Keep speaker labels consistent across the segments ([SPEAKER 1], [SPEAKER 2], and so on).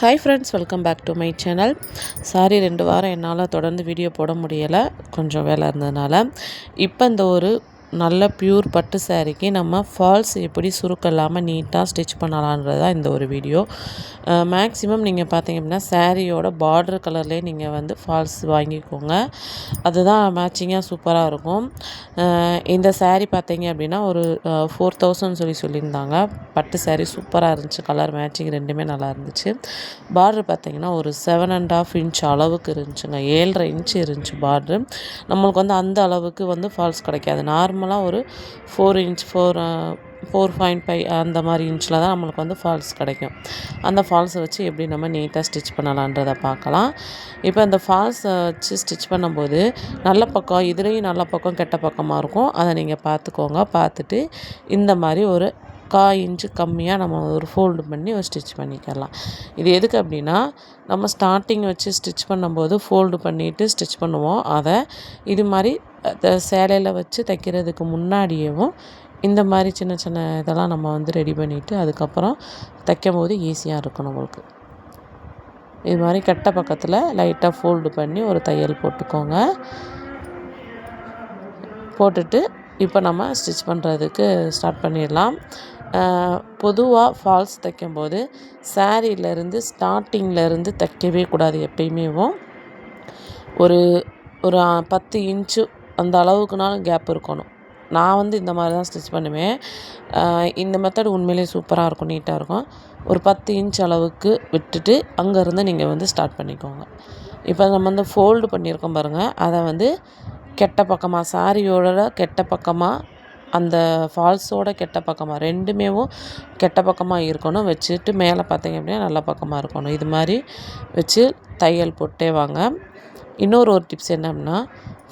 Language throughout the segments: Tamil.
[SPEAKER 1] Hi friends welcome back to my channel sorry ரெண்டு வாரம் என்னால் தொடர்ந்து வீடியோ போட முடியலை. கொஞ்சம் வேலை இருந்ததுனால. இப்போ இந்த ஒரு நல்ல ப்யூர் பட்டு சாரீக்கு நம்ம ஃபால்ஸ் எப்படி சுருக்கம் இல்லாமல் நீட்டாக ஸ்டிச் பண்ணலான்றது தான் இந்த ஒரு வீடியோ மேக்ஸிமம் நீங்கள் பார்த்தீங்க அப்படின்னா சாரியோட பார்டர் கலர்லேயே நீங்கள் வந்து ஃபால்ஸ் வாங்கிக்கோங்க. அதுதான் மேட்சிங்காக சூப்பராக இருக்கும். இந்த சாரீ பார்த்தீங்க அப்படின்னா ஒரு ஃபோர் தௌசண்ட் சொல்லி சொல்லியிருந்தாங்க. பட்டு சாரீ சூப்பராக இருந்துச்சு. கலர் மேட்சிங் ரெண்டுமே நல்லா இருந்துச்சு. பார்டர் பார்த்தீங்கன்னா ஒரு செவன் அண்ட் ஆஃப் இன்ச் அளவுக்கு இருந்துச்சுங்க. ஏழரை இன்ச் இருந்துச்சு பார்ட்ரு நம்மளுக்கு வந்து அந்த அளவுக்கு வந்து ஃபால்ஸ் கிடைக்காது. நார்மல் நார்மலாக ஒரு four inch four four point five அந்த மாதிரி இன்ச்சில் தான் நம்மளுக்கு வந்து ஃபால்ஸ் கிடைக்கும். அந்த ஃபால்ஸை வச்சு எப்படி நம்ம நீட்டாக ஸ்டிச் பண்ணலான்றதை பார்க்கலாம். இப்போ அந்த ஃபால்ஸை வச்சு ஸ்டிச் பண்ணும்போது நல்ல பக்கம் இதுலேயும் நல்ல பக்கம் கெட்ட பக்கமாக இருக்கும். அதை நீங்கள் பார்த்துக்கோங்க. பார்த்துட்டு இந்த மாதிரி ஒரு முக்கால் இன்ச்சு கம்மியாக நம்ம ஒரு ஃபோல்டு பண்ணி ஒரு ஸ்டிச் பண்ணிக்கலாம். இது எதுக்கு அப்படின்னா நம்ம ஸ்டார்டிங் வச்சு ஸ்டிச் பண்ணும்போது ஃபோல்டு பண்ணிவிட்டு ஸ்டிச் பண்ணுவோம். அதை இது மாதிரி சேலையில் வச்சு தைக்கிறதுக்கு முன்னாடியேவும் இந்த மாதிரி சின்ன சின்ன இதெல்லாம் நம்ம வந்து ரெடி பண்ணிவிட்டு அதுக்கப்புறம் தைக்கும் போது ஈஸியாக இருக்கும் நம்மளுக்கு. இது மாதிரி கெட்ட பக்கத்தில் லைட்டாக ஃபோல்டு பண்ணி ஒரு தையல் போட்டுக்கோங்க. போட்டுட்டு இப்போ நம்ம ஸ்டிச் பண்ணுறதுக்கு ஸ்டார்ட் பண்ணிடலாம். பொதுவாக ஃபால்ஸ் தைக்கும்போது சாரீலேருந்து ஸ்டார்டிங்லேருந்து தைக்கவே கூடாது எப்பயுமேவும் ஒரு ஒரு பத்து இன்ச்சு அந்த அளவுக்குனாலும் கேப் இருக்கணும். நான் வந்து இந்த மாதிரி தான் ஸ்டிச் பண்ணுவேன். இந்த மெத்தட் உண்மையிலே சூப்பராக இருக்கும் நீட்டாக இருக்கும். ஒரு பத்து இன்ச் அளவுக்கு விட்டுட்டு அங்கேருந்து நீங்கள் வந்து ஸ்டார்ட் பண்ணிக்கோங்க. இப்போ நம்ம வந்து ஃபோல்டு பண்ணியிருக்கோம் பாருங்கள் அதை வந்து கெட்ட பக்கமாக சாரியோட கெட்ட பக்கமாக அந்த ஃபால்ஸோட கெட்ட பக்கமாக ரெண்டுமேவும் கெட்ட பக்கமாக இருக்கணும். வச்சுட்டு மேலே பார்த்தீங்க அப்படின்னா நல்ல பக்கமாக இருக்கணும். இது மாதிரி வச்சு தையல் போட்டே வாங்க. இன்னொரு ஒரு டிப்ஸ் என்னன்னா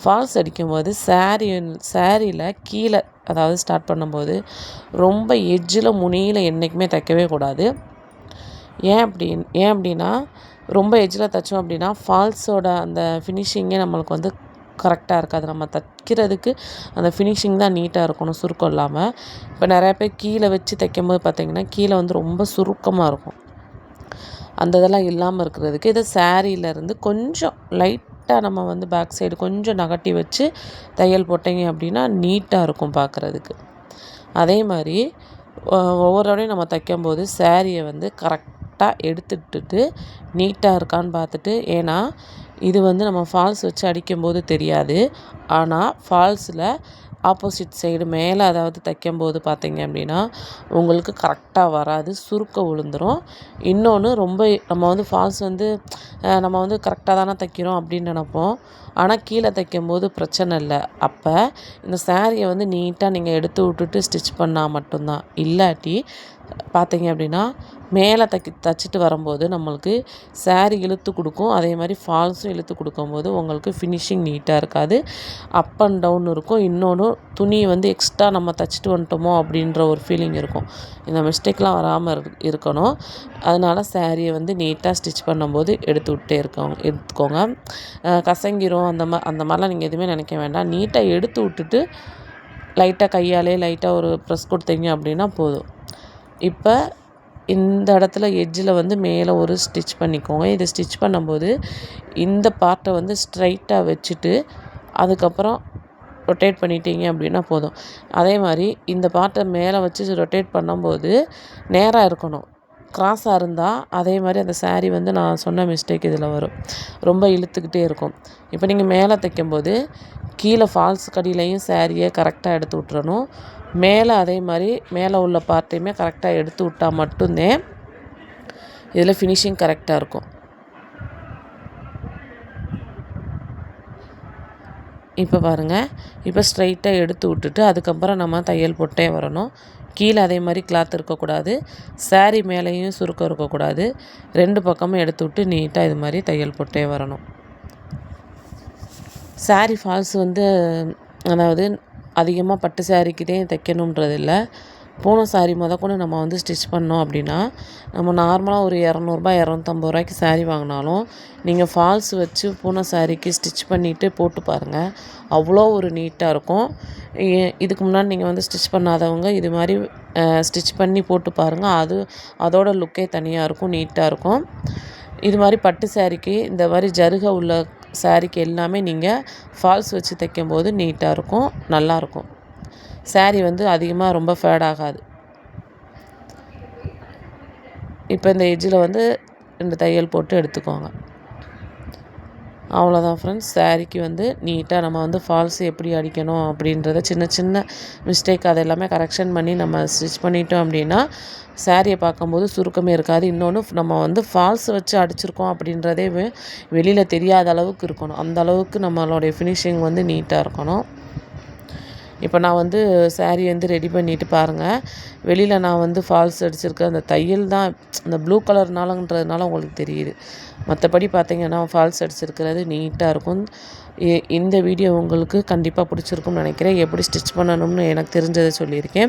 [SPEAKER 1] ஃபால்ஸ் அடிக்கும்போது சாரீ சாரியில் கீழே அதாவது ஸ்டார்ட் பண்ணும்போது ரொம்ப எஜ்ஜில் முனியில் என்றைக்குமே தைக்கவே கூடாது. ஏன் அப்படி ஏன் அப்படின்னா ரொம்ப எஜ்ஜில் தைச்சோம் அப்படின்னா ஃபால்ஸோட அந்த ஃபினிஷிங்கே நம்மளுக்கு வந்து கரெக்டாக இருக்காது. நம்ம தைக்கிறதுக்கு அந்த ஃபினிஷிங் தான் நீட்டாக இருக்கணும் சுருக்கம் இல்லாமல் இப்போ நிறையா பேர் கீழே வச்சு தைக்கும்போது பார்த்திங்கன்னா கீழே வந்து ரொம்ப சுருக்கமாக இருக்கும். அந்த இதெல்லாம் இல்லாமல் இருக்கிறதுக்கு இதை சேரீலேருந்து கொஞ்சம் லைட்டாக நம்ம வந்து பேக் சைடு கொஞ்சம் நகட்டி வச்சு தையல் போட்டிங்க அப்படின்னா நீட்டாக இருக்கும் பார்க்குறதுக்கு அதே மாதிரி ஒவ்வொருடையும் நம்ம தைக்கும்போது சேரீயை வந்து கரெக்டாக எடுத்துட்டுட்டு நீட்டாக இருக்கான்னு பார்த்துட்டு ஏன்னா இது வந்து நம்ம ஃபால்ஸ் வச்சு அடிக்கும்போது தெரியாது. ஆனால் ஃபால்ஸில் ஆப்போசிட் சைடு மேலே அதாவது தைக்கும்போது பார்த்தீங்க அப்படின்னா உங்களுக்கு கரெக்டாக வராது சுருக்க விழுந்துரும் இன்னொன்று ரொம்ப நம்ம வந்து ஃபால்ஸ் வந்து நம்ம வந்து கரெக்டாக தானே தைக்கிறோம் அப்படின்னு நினப்போம். ஆனால் கீழே தைக்கும்போது பிரச்சனை இல்லை. அப்போ இந்த சாரியை வந்து நீட்டாக நீங்கள் எடுத்து விட்டுட்டு ஸ்டிச் பண்ணால் மட்டும்தான். இல்லாட்டி பார்த்தீங்க அப்படின்னா மேலே தக்கி தைச்சிட்டு வரும்போது நம்மளுக்கு சேரீ இழுத்து கொடுக்கும். அதே மாதிரி ஃபால்ஸும் இழுத்து கொடுக்கும்போது உங்களுக்கு ஃபினிஷிங் நீட்டாக இருக்காது. அப் அண்ட் டவுன் இருக்கும். இன்னொன்று துணியை வந்து எக்ஸ்ட்ரா நம்ம தைச்சிட்டு வந்துட்டோமோ அப்படின்ற ஒரு ஃபீலிங் இருக்கும். இந்த மிஸ்டேக்லாம் வராமல் இருக்கணும். அதனால் சாரியை வந்து நீட்டாக ஸ்டிச் பண்ணும்போது எடுத்து விட்டே இருக்கோம் எடுத்துக்கோங்க. கசங்கிரும். அந்த மா அந்த மாதிரிலாம் நீங்கள் எதுவுமே நினைக்க வேண்டாம். நீட்டாக எடுத்து விட்டுட்டு லைட்டாக கையாலே லைட்டாக ஒரு ப்ரெஸ் கொடுத்தீங்க அப்படின்னா போதும். இப்போ இந்த இடத்துல எட்ஜில் வந்து மேலே ஒரு ஸ்டிச் பண்ணிக்கோங்க. இதை ஸ்டிச் பண்ணும்போது இந்த பார்ட்டை வந்து ஸ்ட்ரைட்டாக வச்சுட்டு அதுக்கப்புறம் ரொட்டேட் பண்ணிட்டீங்க அப்படின்னா போதும். அதே மாதிரி இந்த பார்ட்டை மேலே வச்சு ரொட்டேட் பண்ணும்போது நேராக இருக்கணும். க்ராஸாக இருந்தால் அதே மாதிரி அந்த சாரீ வந்து நான் சொன்ன மிஸ்டேக் இதில் வரும். ரொம்ப இழுத்துக்கிட்டே இருக்கும். இப்போ நீங்கள் மேலே தைக்கும்போது கீழே ஃபால்ஸ் கடியிலையும் சாரியை கரெக்டாக எடுத்து விட்றணும் மேலே அதே மாதிரி மேலே உள்ள பார்ட்டையுமே கரெக்டாக எடுத்து விட்டால் மட்டும்தான் இதில் ஃபினிஷிங் கரெக்டாக இருக்கும். இப்போ பாருங்கள் இப்போ ஸ்ட்ரைட்டாக எடுத்து விட்டுட்டு அதுக்கப்புறம் நம்ம தையல் போட்டே வரணும். கீழே அதே மாதிரி கிளாத் இருக்கக்கூடாது. சாரீ மேலேயும் சுருக்கம் இருக்கக்கூடாது. ரெண்டு பக்கமும் எடுத்து விட்டு நீட்டாக இது மாதிரி தையல் போட்டே வரணும். சாரீ ஃபால்ஸ் வந்து அதாவது அதிகமாக பட்டு சாரீக்கு தான் தைக்கணுன்றது இல்லை பூனை சாரீ கொண்டு நம்ம வந்து ஸ்டிச் பண்ணோம் அப்படின்னா நம்ம நார்மலாக ஒரு இரநூறுபா இரநூத்தம்பது ரூபாய்க்கு சாரீ வாங்கினாலும் நீங்கள் ஃபால்ஸ் வச்சு பூனை சாரீக்கு ஸ்டிச் பண்ணிவிட்டு போட்டு பாருங்கள் அவ்வளோ ஒரு நீட்டாக இருக்கும். இதுக்கு முன்னாடி நீங்கள் வந்து ஸ்டிச் பண்ணாதவங்க இது மாதிரி ஸ்டிச் பண்ணி போட்டு பாருங்கள் அது அதோட லுக்கே தனியாக இருக்கும் நீட்டாக இருக்கும். இது மாதிரி பட்டு சாரீக்கு இந்த மாதிரி ஜருகை உள்ள சாரீக்கு எல்லாமே நீங்கள் ஃபால்ஸ் வச்சு தைக்கும்போது நீட்டாக இருக்கும் நல்லாயிருக்கும் சாரீ வந்து அதிகமாக ரொம்ப ஃபேட் ஆகாது. இப்போ இந்த எஜ்ஜில் வந்து ரெண்டு தையல் போட்டு எடுத்துக்கோங்க. அவ்வளோதான் ஃப்ரெண்ட்ஸ் சாரீக்கு வந்து நீட்டாக நம்ம வந்து ஃபால்ஸ் எப்படி அடிக்கணும் அப்படின்றத சின்ன சின்ன மிஸ்டேக் அது எல்லாமே கரெக்ஷன் பண்ணி நம்ம ஸ்டிச் பண்ணிட்டோம் அப்படின்னா சாரியை பார்க்கும்போது சுருக்கமே இருக்காது. இன்னொன்று நம்ம வந்து ஃபால்ஸ் வச்சு அடிச்சிருக்கோம் அப்படின்றதே வெளியில் தெரியாத அளவுக்கு இருக்கணும். அந்த அளவுக்கு நம்மளுடைய ஃபினிஷிங் வந்து நீட்டாக இருக்கணும். இப்போ நான் வந்து சாரீ வந்து ரெடி பண்ணிவிட்டு பாருங்கள் வெளியில் நான் வந்து ஃபால்ஸ் அடிச்சிருக்கேன் அந்த தையல் தான் அந்த ப்ளூ கலர்னாலன்றதுனால உங்களுக்கு தெரியுது. மற்றபடி பார்த்தீங்கன்னா ஃபால்ஸ் அடிச்சிருக்கிறது நீட்டாக இருக்கும். இந்த வீடியோ உங்களுக்கு கண்டிப்பாக பிடிச்சிருக்கும்னு நினைக்கிறேன். எப்படி ஸ்டிச் பண்ணணும்னு எனக்கு தெரிஞ்சதை சொல்லியிருக்கேன்.